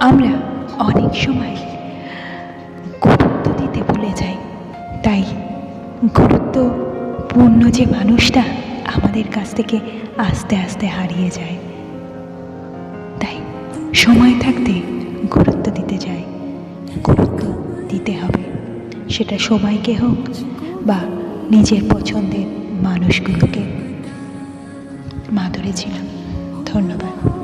আমরা অনেক সময় গুরুত্ব দিতে ভুলে যাই। তাই গুরুত্বপূর্ণ যে মানুষটা আমাদের কাছ থেকে আস্তে আস্তে হারিয়ে যায়। তাই সময় থাকতে গুরুত্ব দিতে যায় গুরুত্ব দিতে হবে। সেটা সবাইকে হোক বা নিজের পছন্দের মানুষগুলোকে। মাধুরী ছিলাম ধন্যবাদ।